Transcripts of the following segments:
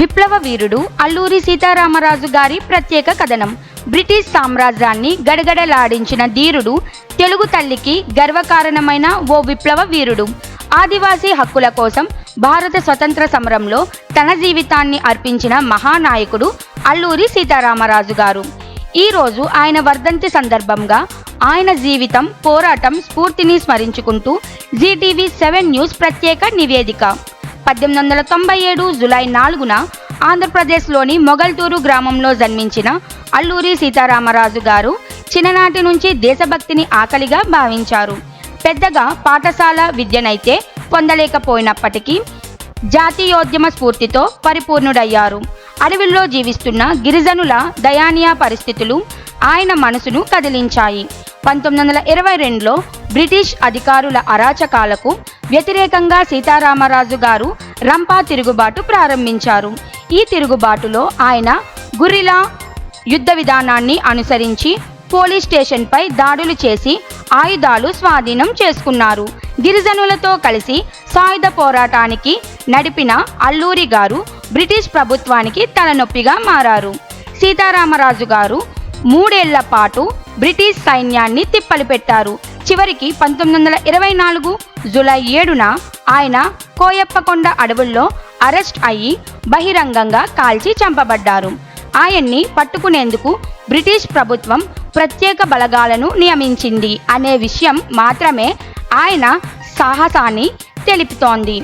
విప్లవ వీరుడు అల్లూరి సీతారామరాజు గారి ప్రత్యేక కథనం. బ్రిటిష్ సామ్రాజ్యాన్ని గడగడలాడించిన ధీరుడు తెలుగు తల్లికి గర్వకారణమైన ఓ విప్లవ వీరుడు. ఆదివాసీ హక్కుల కోసం భారత స్వతంత్ర సమరంలో తన జీవితాన్ని అర్పించిన మహానాయకుడు అల్లూరి సీతారామరాజు గారు. ఈరోజు ఆయన వర్ధంతి సందర్భంగా ఆయన జీవితం పోరాటం స్ఫూర్తిని స్మరించుకుంటూ జీటీవీ సెవెన్ న్యూస్ ప్రత్యేక నివేదిక. పద్దెనిమిది వందల తొంభై ఏడు జులై నాలుగున ఆంధ్రప్రదేశ్లోని మొగల్తూరు గ్రామంలో జన్మించిన అల్లూరి సీతారామరాజు గారు చిన్ననాటి నుంచి దేశభక్తిని ఆకలిగా భావించారు. పెద్దగా పాఠశాల విద్యనైతే పొందలేకపోయినప్పటికీ జాతీయోద్యమ స్ఫూర్తితో పరిపూర్ణుడయ్యారు. అడవిలో జీవిస్తున్న గిరిజనుల దయానీయ పరిస్థితులు ఆయన మనసును కదిలించాయి. పంతొమ్మిది వందల ఇరవై రెండులో బ్రిటిష్ అధికారుల అరాచకాలకు వ్యతిరేకంగా సీతారామరాజు గారు రంపా తిరుగుబాటు ప్రారంభించారు. ఈ తిరుగుబాటులో ఆయన గురిలా యుద్ధ విధానాన్ని అనుసరించి పోలీస్ స్టేషన్పై దాడులు చేసి ఆయుధాలు స్వాధీనం చేసుకున్నారు. గిరిజనులతో కలిసి సాయుధ పోరాటానికి నడిపిన అల్లూరి గారు బ్రిటిష్ ప్రభుత్వానికి తలనొప్పిగా మారారు. సీతారామరాజు గారు మూడేళ్ళ పాటు బ్రిటిష్ సైన్యాన్ని తిప్పలు పెట్టారు చివరికి పంతొమ్మిది వందల ఇరవై నాలుగు జులై ఏడున ఆయన కోయప్పకొండ అడవుల్లో అరెస్ట్ అయ్యి బహిరంగంగా కాల్చి చంపబడ్డారు. ఆయన్ని పట్టుకునేందుకు బ్రిటిష్ ప్రభుత్వం ప్రత్యేక బలగాలను నియమించింది అనే విషయం మాత్రమే ఆయన సాహసాన్ని తెలుపుతోంది.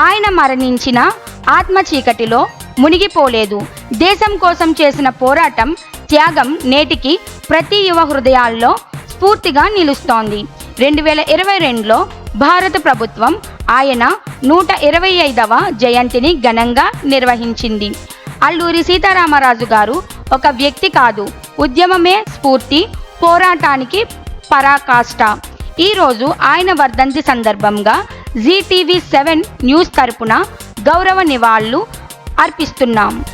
ఆయన మరణించిన ఆత్మ చీకటిలో మునిగిపోలేదు. దేశం కోసం చేసిన పోరాటం త్యాగం నేటికి ప్రతి యువ హృదయాల్లో స్ఫూర్తిగా నిలుస్తోంది. రెండు వేల ఇరవై రెండులో భారత ప్రభుత్వం ఆయన నూట ఇరవై ఐదవ జయంతిని ఘనంగా నిర్వహించింది. అల్లూరి సీతారామరాజు గారు ఒక వ్యక్తి కాదు ఉద్యమమే స్ఫూర్తి పోరాటానికి పరాకాష్ట. ఈరోజు ఆయన వర్ధంతి సందర్భంగా జీటీవీ సెవెన్ న్యూస్ తరపున గౌరవ నివాళులు అర్పిస్తున్నాం.